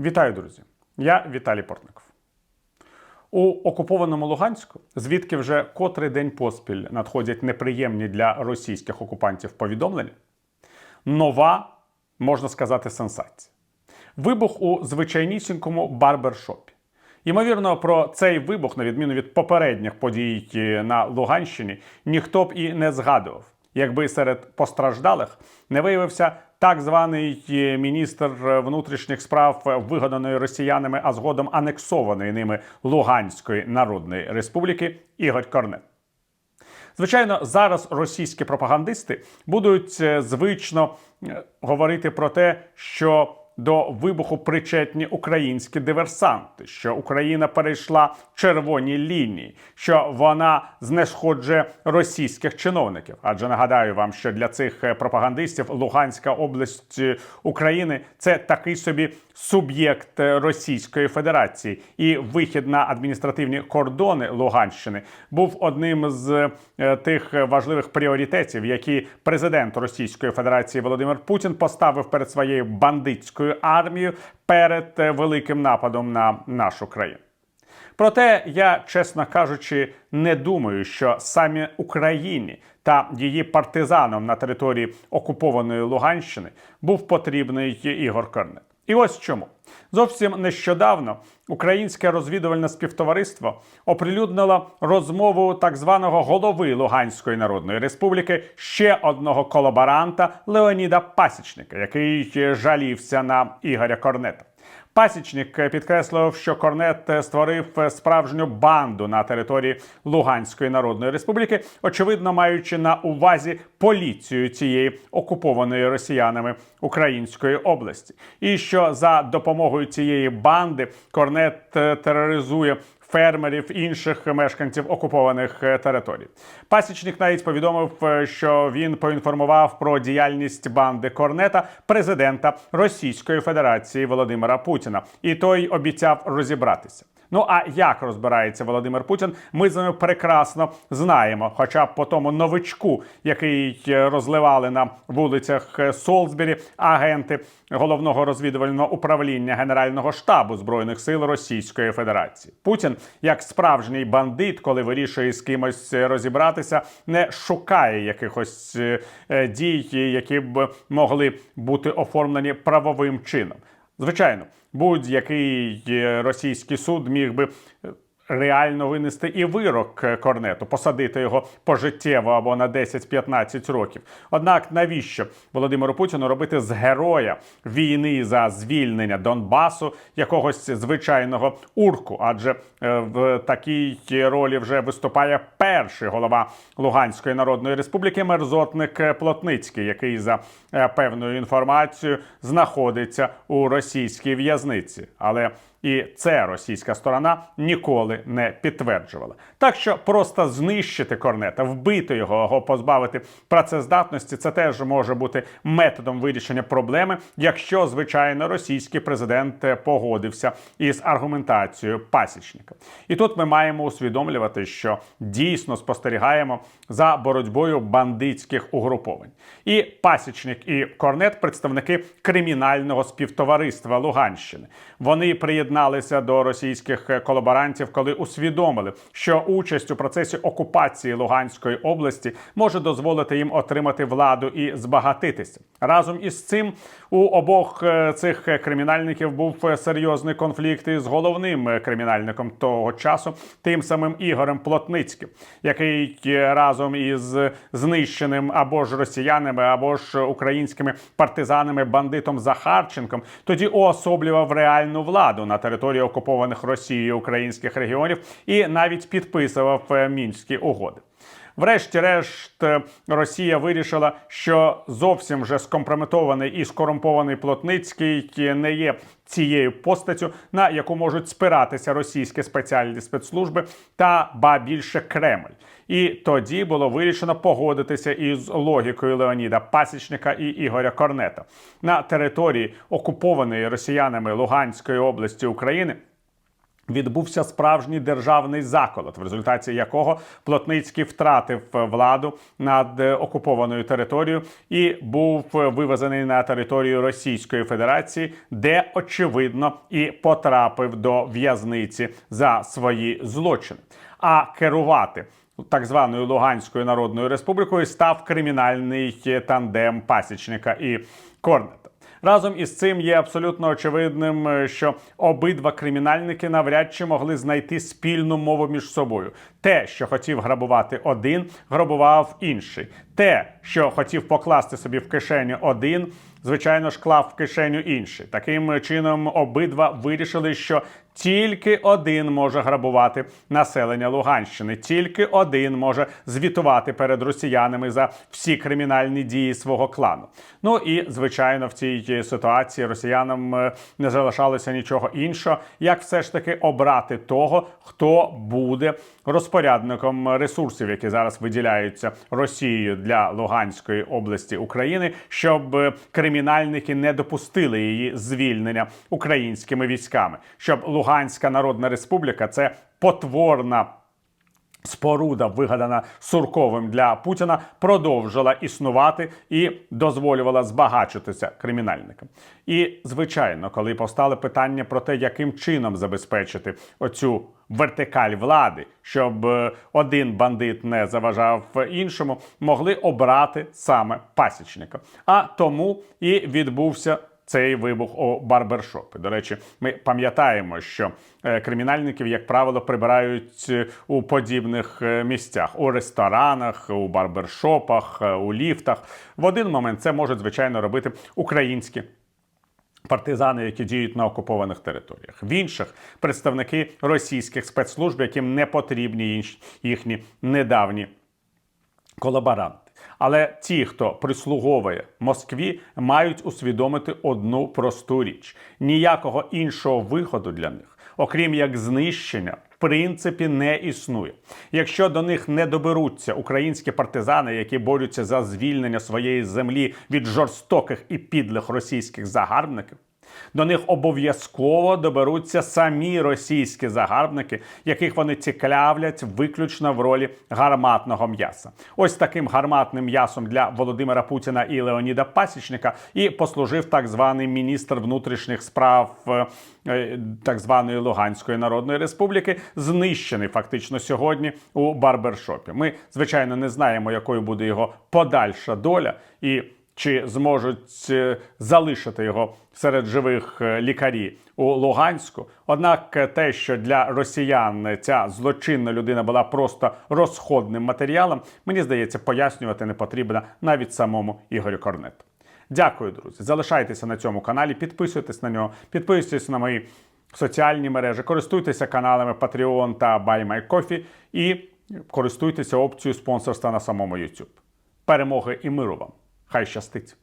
Вітаю, друзі! Я Віталій Портников. У окупованому Луганську, звідки вже котрий день поспіль надходять неприємні для російських окупантів повідомлення, нова, можна сказати, сенсація. Вибух у звичайнісінькому барбершопі. Ймовірно, про цей вибух, на відміну від попередніх подій на Луганщині, ніхто б і не згадував, якби серед постраждалих не виявився так званий міністр внутрішніх справ вигаданої росіянами, а згодом анексованої ними Луганської Народної Республіки Ігор Корнет. Звичайно, зараз російські пропагандисти будуть е, звично е, говорити про те, що до вибуху причетні українські диверсанти, що Україна перейшла червоні лінії, що вона знешкоджує російських чиновників. Адже нагадаю вам, що для цих е, пропагандистів Луганська область е, України це такий собі суб'єкт е, Російської Федерації, і вихід на адміністративні кордони Луганщини був одним з тих важливих пріоритетів, які президент Російської Федерації Володимир Путін поставив перед своєю бандитською армією перед е, великим нападом на нашу країну. Проте я, чесно кажучи, не думаю, що самі Україні та її партизанам на території окупованої Луганщини був потрібний Ігор Корнет. І ось чому зовсім нещодавно українське розвідувальне співтовариство оприлюднило розмову так званого голови Луганської Народної Республіки ще одного колаборанта Леоніда Пасічника, який жалівся на Ігоря Корнета. Пасічник підкреслив, що Корнет створив справжню банду на території Луганської Народної Республіки, очевидно маючи на увазі поліцію цієї окупованої росіянами української області, і що за допомогою цієї банди Корнет тероризує фермерів інших мешканців окупованих е, територій. Пасічник навіть повідомив, е, що він поінформував про діяльність банди Корнета президента Російської Федерації Володимира Путіна, і той обіцяв розібратися. Ну а як розбирається Володимир Путін, ми з вами прекрасно знаємо. Хоча б по тому новичку, який е, розливали на вулицях е, Солсбері, агенти головного розвідувального управління Генерального штабу збройних сил Російської Федерації. Путін, як справжній бандит, коли вирішує з кимось е, розібратися, не шукає якихось дій, які б могли бути оформлені правовим чином. Звичайно, будь-який російський суд міг би реально винести і вирок корнету, посадити його пожиттєво або на 10-15 років. Однак навіщо Володимиру Путіну робити з героя війни за звільнення Донбасу якогось звичайного урку? Адже е, в такій ролі вже виступає перший голова Луганської Народної Республіки мерзотник Плотницький, який за е, певною інформацією знаходиться у російській в'язниці. Але і це російська сторона ніколи не підтверджувала. Так що просто знищити корнета, вбити його або позбавити працездатності, це теж може бути методом вирішення проблеми, якщо звичайно російський президент погодився із аргументацією пасічника. І тут ми маємо усвідомлювати, що дійсно спостерігаємо за боротьбою бандитських угруповань. І пасічник і корнет представники кримінального співтовариства Луганщини. Вони приєдналися до російських колаборантів, коли усвідомили, що участь у процесі окупації Луганської області може дозволити їм отримати владу і збагатитися. Разом із цим у обох е, цих кримінальників був серйозний конфлікт із головним кримінальником того часу, тим самим Ігорем Плотницьким, який разом із знищеним або ж росіянами, або ж українськими партизанами бандитом Захарченком тоді уособлював реальну владу на території окупованих Росією українських регіонів і навіть підписував е, мінські угоди. Врешті-решт, е, Росія вирішила, що зовсім вже скомпрометований і скорумпований Плотницький не є цією постаттю, на яку можуть спиратися російські спеціальні спецслужби та ба більше Кремль. І тоді було вирішено погодитися із логікою Леоніда Пасічника і Ігоря Корнета на території окупованої росіянами Луганської області України Відбувся справжній державний заколот, в результаті якого Плотницький втратив владу над е, окупованою територією і був вивезений на територію Російської Федерації, де очевидно і потрапив до в'язниці за свої злочини. А керувати так званою Луганською Народною Республікою став кримінальний тандем пасічника і Корнета. Разом із цим є абсолютно очевидним, е, що обидва кримінальники навряд чи могли знайти спільну мову між собою. Те, що хотів грабувати один, грабував інший. Те, що хотів покласти собі в кишеню один, звичайно ж, клав в кишеню інший. Таким чином, обидва вирішили, що тільки один може грабувати населення Луганщини, тільки один може звітувати перед росіянами за всі кримінальні дії свого клану. Ну і звичайно, в цій ситуації росіянам е, не залишалося нічого іншого, як все ж таки обрати того, хто буде розпорядником ресурсів, які зараз виділяються Росією для Луганської області України, щоб е, кримінальники не допустили її звільнення українськими військами, щоб Луганська Народна Республіка це потворна. Споруда, вигадана Сурковим для Путіна, продовжила існувати і дозволювала збагачитися кримінальникам. І звичайно, коли постали питання про те, яким чином забезпечити оцю вертикаль влади, щоб е, один бандит не заважав іншому, могли обрати саме пасічника. А тому і відбувся цей вибух у барбершопі. До речі, ми пам'ятаємо, що е, кримінальників, як правило, прибирають е, у подібних е, місцях у ресторанах, у барбершопах, у ліфтах. В один момент це можуть звичайно робити українські. Партизани, які діють на окупованих територіях, в інших представники російських спецслужб, яким не потрібні їхні недавні колаборанти. Але ті, хто прислуговує Москві, мають усвідомити одну просту річ: ніякого іншого виходу для них, окрім як знищення. В принципі, не існує. Якщо до них не доберуться українські партизани, які борються за звільнення своєї землі від жорстоких і підлих російських загарбників, до них обов'язково доберуться самі російські загарбники, яких вони цікавлять виключно в ролі гарматного м'яса. Ось таким гарматним м'ясом для Володимира Путіна і Леоніда Пасічника і послужив так званий міністр внутрішніх справ е, так званої Луганської Народної Республіки, знищений фактично сьогодні у барбершопі. Ми звичайно не знаємо, якою буде його подальша доля і чи зможуть е, залишити його серед живих е, лікарі у Луганську. Однак е, те, що для росіян ця злочинна людина була просто розходним матеріалом, мені здається, пояснювати не потрібно навіть самому Ігорю Корнету. Дякую, друзі. Залишайтеся на цьому каналі, підписуйтесь на нього, підписуйтесь на мої соціальні мережі, користуйтеся каналами Patreon та BuyMyCoffee і користуйтеся опцією спонсорства на самому YouTube. Перемоги і миру вам! Хай щастить!